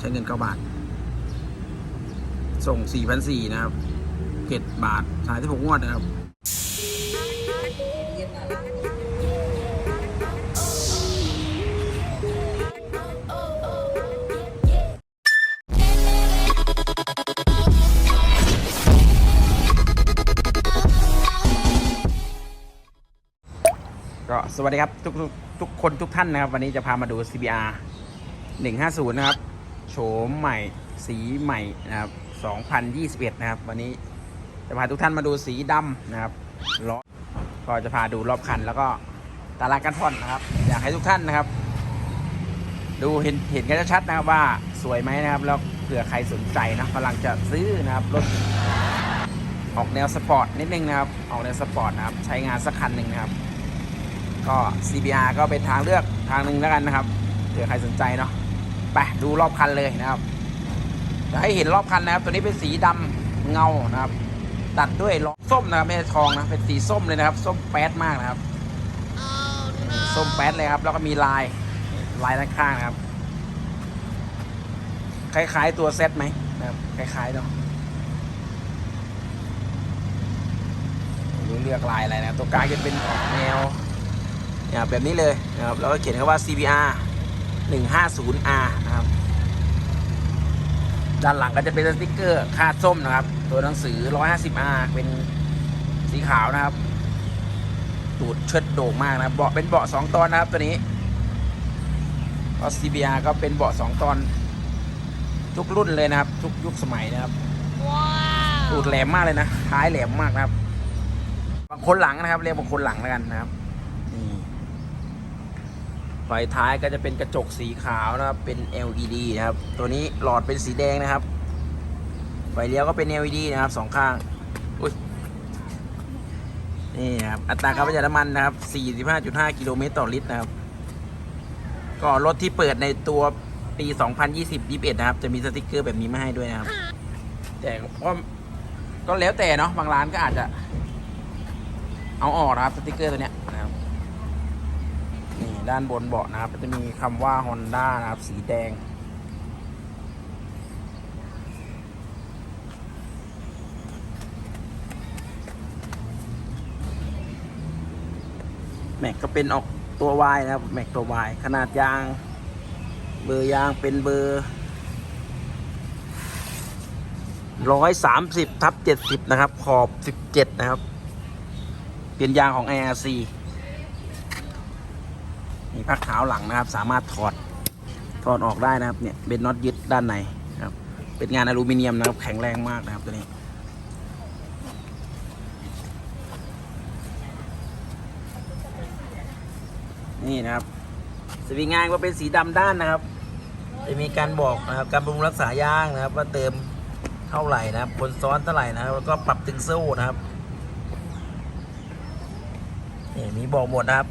ใช้เงินเก้าบาท ส่งสี่พันสี่นะครับเจ็ดบาทสายที่ผมงวดนะครับก็สวัสดีครับ ทุกทุกทุกคนทุกท่านนะครับ วันนี้จะพามาดู CBR 150 นะครับ มใหม่สีใหม่นะครับ 2021 นะครับ วันนี้จะพาทุกท่านมาดูสีดำนะครับล้อก็จะพาดูรอบคันแล้วก็ตารางการผ่อนนะครับ อยากให้ทุกท่านนะครับ ดูเห็นเห็นกันชัดนะครับว่าสวยไหมนะครับ แล้วเผื่อใครสนใจนะกำลังจะซื้อนะครับรถออกแนวสปอร์ตนิดนึงนะครับออกแนวสปอร์ตนะครับ ใช้งานสักคันหนึ่งนะครับ ก็ CBR ก็เป็นทางเลือกทางหนึ่งแล้วกันนะครับเผื่อใครสนใจเนาะ ไปดูรอบคันเลยนะครับจะให้เห็นรอบคันนะครับ ตัวนี้เป็นสีดำเงานะครับ ตัดด้วยล้อส้มนะครับไม่ใช่ทองนะเป็นสีส้มเลยนะครับ ส้มแป๊ดมากนะครับ ส้มแป๊ดเลยครับ แล้วก็มีลายลายด้านข้างนะครับ คล้าย ๆ ตัวเซตไหมนะครับคล้ายๆเนาะรู้เลือกลายอะไรนะตัวกลางจะเป็นออกแนวแบบนี้เลยนะครับแล้วก็เขียนคำว่า CBR 150R นะครับ ด้านหลังก็จะเป็นสติกเกอร์คาดส้มนะครับ ตัวหนังสือ 150R เป็นสีขาวนะครับ ตูดเชิดโด่งมากนะครับเบาะเป็นเบาะ2ตอนนะครับตัวนี้ก็ CBR ก็เป็นเบาะ2ตอน ทุกรุ่นเลยนะครับ ทุกยุคสมัยนะครับตูดแหลมมากเลยนะท้ายแหลมมากนะครับบางคนหลังนะครับ เรียกบางคนหลังแล้วกันนะครับนี่ ไฟท้ายก็จะเป็นกระจกสีขาวนะครับ เป็น LED นะครับ ตัวนี้หลอดเป็นสีแดงนะครับ ไฟเลี้ยวก็เป็น LED นะครับสองข้าง อุ้ย นี่นะครับ อัตราการประหยัดน้ำมันนะครับ 45.5 กิโลเมตรต่อลิตรนะครับ ก็รถที่เปิดในตัวปี 2020-21 นะครับ จะมีสติกเกอร์แบบนี้มาให้ด้วยนะครับ แต่ก็ก็แล้วแต่เนาะ บางร้านก็อาจจะ เอาออกนะครับ สติกเกอร์ตัวเนี้ยนะครับ ด้านบนเบาะนะครับ ก็จะมีคำว่า Honda นะครับ สีแดง แม็กก็เป็นออกตัววายนะครับ แม็กตัววาย ขนาดยาง เบอร์ยางเป็นเบอร์ร้อยสามสิบทับเจ็ดสิบนะครับ ขอบสิบเจ็ดนะครับ เป็นยางของ IRC มีพักขาวหลังนะครับ สามารถถอดถอดออกได้นะครับเนี่ยเป็นน็อตยึดด้านในนะครับ เป็นงานอลูมิเนียมนะครับแข็งแรงมากนะครับตัวนี้นี่นะครับสวิงงานก็เป็นสีดำด้านนะครับ จะมีการบอกนะครับ การบำรุงรักษายางนะครับ ว่าเติมเท่าไหร่นะครับบนซ้อนเท่าไหร่นะครับแล้วก็ปรับตึงโซ่นะครับนี่มีบอกหมดนะครับ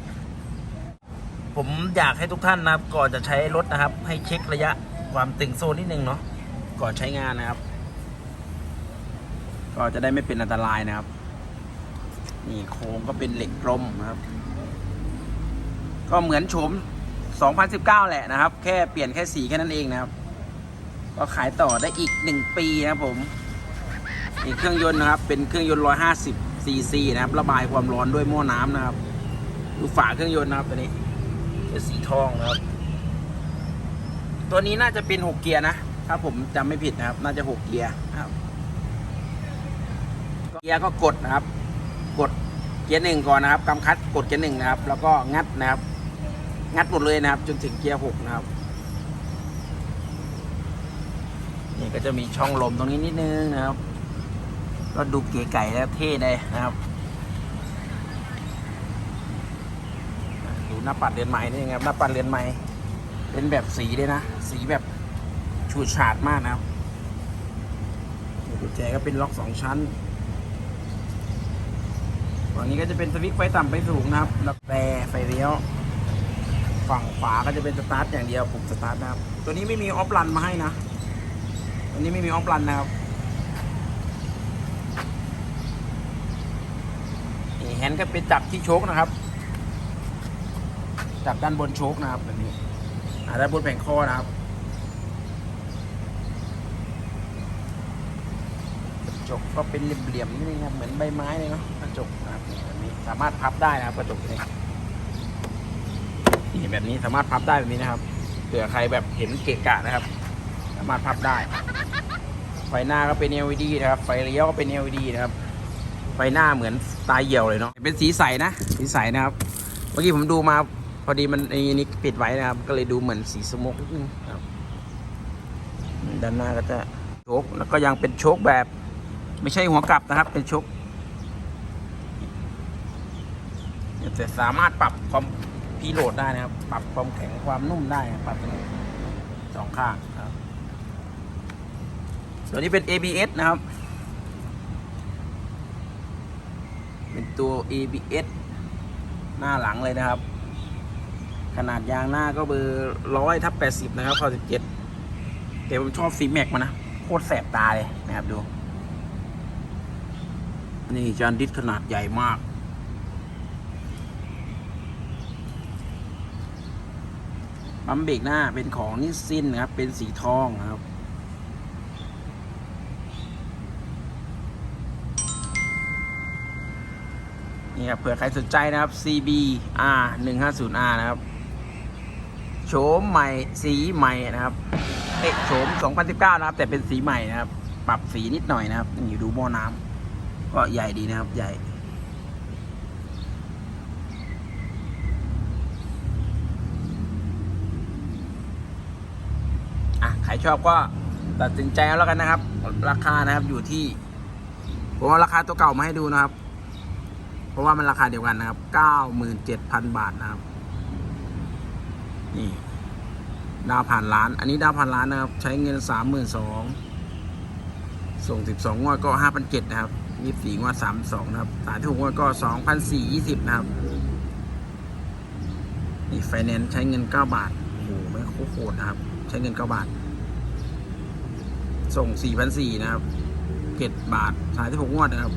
ผมอยากให้ทุกท่านนะครับ ก่อนจะใช้รถนะครับ ให้เช็คระยะความตึงโซ่นิดนึงเนาะก่อนใช้งานนะครับ ก็จะได้ไม่เป็นอันตรายนะครับ นี่โค้งก็เป็นเหล็กกลมนะครับ ก็เหมือนโฉม 2019 แหละนะครับ แค่เปลี่ยนแค่สีแค่นั้นเองนะครับ ก็ขายต่อได้อีก 1 ปีนะครับผมนี่เครื่องยนต์นะครับ เป็นเครื่องยนต์ 150ซีซีนะครับ ระบายความร้อนด้วยหม้อน้ำนะครับ ดูฝาเครื่องยนต์นะครับตัวนี้ เป็นสีทองนะครับ ตัวนี้น่าจะเป็น6เกียร์นะ ถ้าผมจำไม่ผิดนะครับ น่าจะ6เกียร์ครับเกียร์ก็กดนะครับ กดเกียร์หนึ่งก่อนนะครับกำคัดกดเกียร์หนึ่งนะครับ แล้วก็งัดนะครับ งัดหมดเลยนะครับ จนถึงเกียร์หกนะครับนี่ก็จะมีช่องลมตรงนี้นิดนึงนะครับ ก็ดูเก๋ไก่แล้วเท่เลยนะครับ หน้าปัดเรือนใหม่นี่ครับหน้าปัดเรือนใหม่เป็นแบบสีเลยนะ สีแบบฉูดฉาดมากนะกุญแจก็เป็นล็อกสองชั้นฝั่งนี้ก็จะเป็นสวิตช์ไฟต่ำไฟสูงนะครับแล้วแปรไฟเลี้ยว ฝั่งขวาก็จะเป็นสตาร์ทอย่างเดียวปุ่มสตาร์ทนะครับ ตัวนี้ไม่มีออฟรันมาให้นะ ตัวนี้ไม่มีออฟรันนะครับนี่แฮนด์ก็เป็นจับที่โชคนะครับ จับด้านบนโชคนะครับแบบนี้ด้านบนแผงข้อนะครับ กระจกก็เป็นเหลี่ยมๆนี่นะครับเหมือนใบไม้เลยเนาะกระจกนะครับแบบนี้สามารถพับได้นะครับกระจกนี้นี่แบบนี้สามารถพับได้แบบนี้นะครับเผื่อใครแบบเห็นเกะกะนะครับ สามารถพับได้ ไฟหน้าก็เป็น LED นะครับ ไฟเลี้ยวก็เป็น LED นะครับ ไฟหน้าเหมือนตายเหี่ยวเลยเนาะเป็นสีใสนะ สีใสนะครับ เมื่อกี้ผมดูมา อดีมันไอ้นี่ปิดไว้นะครับ ก็เลยดูเหมือนสีสโมกนิดนึงครับ ด้านหน้าก็จะโชคแล้วก็ยังเป็นโชคแบบ ไม่ใช่หัวกลับนะครับ เป็นโชคจะสามารถปรับความพีโหลดได้นะครับ ปรับความแข็งความนุ่มได้ปรับเป็นสองข้างครับ ตัวนี้เป็น ABS นะครับ เป็นตัว ABS หน้าหลังเลยนะครับ ขนาดยางหน้าก็เบอร์ร้อยทับแปดสิบนะครับข้อสิบเจ็ดแต่ผมชอบซีแม็กมานะ โคตรแสบตาเลยนะครับดู นี่จานดิสขนาดใหญ่มาก ปั๊มเบรกหน้าเป็นของนิสซินนะครับ เป็นสีทองนะครับนี่ครับเผื่อใครสนใจนะครับ CBR 150R นะครับ โฉมใหม่สีใหม่นะครับเอ๊ะโฉม 2019 นะครับ แต่เป็นสีใหม่นะครับ ปรับสีนิดหน่อยนะครับนี่ดูหม้อน้ำก็ใหญ่ดีนะครับ ใหญ่ อะใครชอบก็ตัดสินใจเอาแล้วกันนะครับ ราคานะครับอยู่ที่ ผมเอาราคาตัวเก่ามาให้ดูนะครับ เพราะว่ามันราคาเดียวกันนะครับ 97,000 บาทนะครับ นี่ดาวผ่านล้าน อันนี้ดาวผ่านล้านนะครับ ใช้เงิน32,000ส่ง12งวดก็5,700นเจ็ดนะครับ24งวด32นะครับสายที่6งวดก็2,420นสี่ยี่สิบนะครับ นี่ไฟแนนซ์ใช้เงิน9บาทโอ้โหไม่โคตรนะครับ ใช้เงิน9บาท ส่ง4,400นสี่นะครับ7บาทสายที่6งวดนะครับ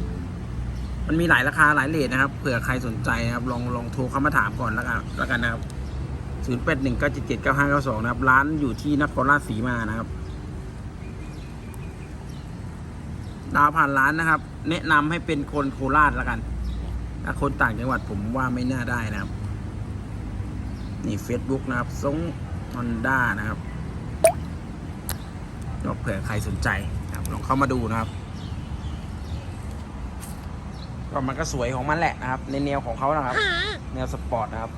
มันมีหลายราคาหลายเลทนะครับ เผื่อใครสนใจนะครับ ลองลองโทรเข้ามาถามก่อนแล้วกันแล้วกันนะครับ ศูนย์แปดหนึ่งเก้าเจ็ดเจ็ดเก้าห้าเก้าสองนะครับ ร้านอยู่ที่นครราชสีมานะครับ ดาวผ่านร้านนะครับ แนะนำให้เป็นคนโคราชล้วกัน ถ้าคนต่างจังหวัดผมว่าไม่น่าได้นะครับ นี่ Facebook นะครับซงฮอนด้านะครับลองเผื่อใครสนใจนะครับลองเข้ามาดูนะครับก็มันก็สวยของมันแหละนะครับ ในแนวของเขานะครับ แนวสปอร์ตนะครับ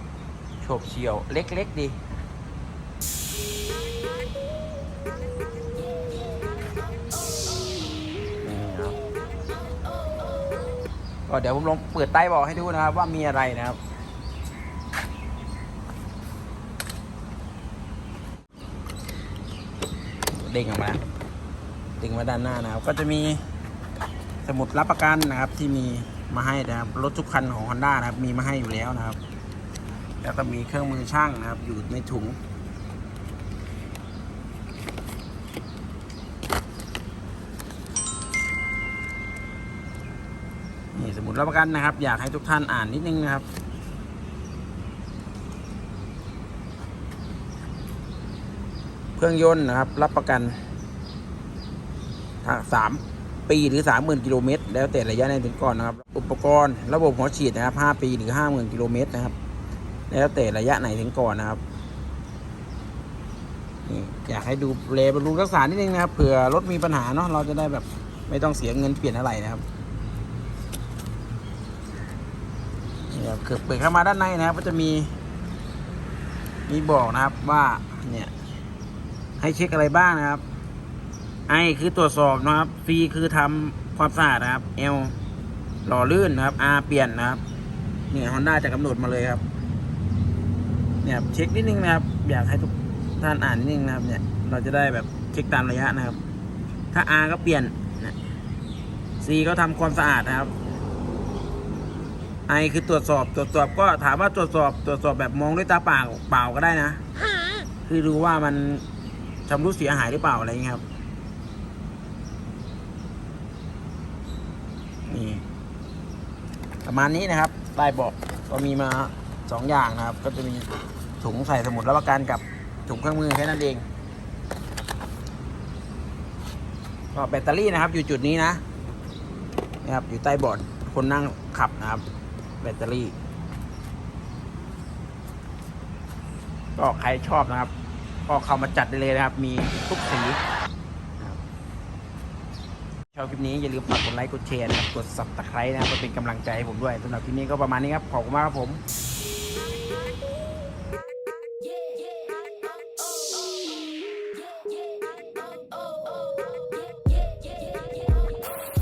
โฉบเฉี่ยว เล็ก ๆ ดี นี่ครับก็เดี๋ยวผมลองเปิดใต้เบอให้ดูนะครับ ว่ามีอะไรนะครับ เด้งออกมาเด้งมาด้านหน้านะครับ ก็จะมีสมุดรับประกันนะครับที่มีมาให้นะครับรถทุกคันของ Honda นะครับ มีมาให้อยู่แล้วนะครับ แล้วก็มีเครื่องมือช่างนะครับ อยู่ในถุง นี่สมุดรับประกันนะครับ อยากให้ทุกท่านอ่านนิดนึงนะครับเครื่องยนต์นะครับ รับประกันสามปีหรือสามหมื่นกิโลเมตรแล้วแต่ระยะในถึงก่อนนะครับ อุปกรณ์ระบบหัวฉีดนะครับห้าปีหรือห้าหมื่นกิโลเมตรนะครับ แล้วแต่ระยะไหนถึงก่อนนะครับนี่อยากให้ดูเลบรุงรักษานิดนึงนะครับเผื่อรถมีปัญหาเนาะเราจะได้แบบไม่ต้องเสียเงินเปลี่ยนอะไรนะครับนี่ครับคือเปิดเข้ามาด้านในนะครับ ก็จะมี มีบอกนะครับว่าเนี่ย ให้เช็คอะไรบ้างนะครับ ไอคือตรวจสอบนะครับฟรีคือทำความสะอาดนะครับ L หล่อลื่นนะครับ R เปลี่ยนนะครับเนี่ยฮอนด้าจะกำหนดมาเลยครับ เนี่ยเช็คนิดนึงนะครับอยากให้ทุกท่านอ่านนิดนึงนะครับ เนี่ยเราจะได้แบบเช็คตามระยะนะครับ ถ้า R ก็เปลี่ยนนะ C ก็ทำความสะอาดนะครับ I คือตรวจสอบตรวจสอบก็ถามว่าตรวจสอบตรวจสอบแบบมองด้วยตาเปล่าเปล่าก็ได้นะ คือดูว่ามันชำรุดเสียหายหรือเปล่าอะไรอย่างเงี้ยครับนี่ประมาณนี้นะครับใต้เบอกก็มีมา สองอย่างนะครับ ก็จะมีถุงใส่สมุดรับประกันกับถุงเครื่องมือแค่นั้นเองก็แบตเตอรี่นะครับ อยู่จุดนี้นะนะครับอยู่ใต้บอร์ดคนนั่งขับนะครับ แบตเตอรี่ ก็ใครชอบนะครับ ก็เข้ามาจัดได้เลยนะครับ มีทุกสีชอบคลิปนี้อย่าลืมฝากกดไลค์กดแชร์นะครับกด subscribe นะครับเพื่อเป็นกำลังใจให้ผมด้วยสำหรับคลิปนี้ก็ประมาณนี้ครับขอบคุณมากครับผม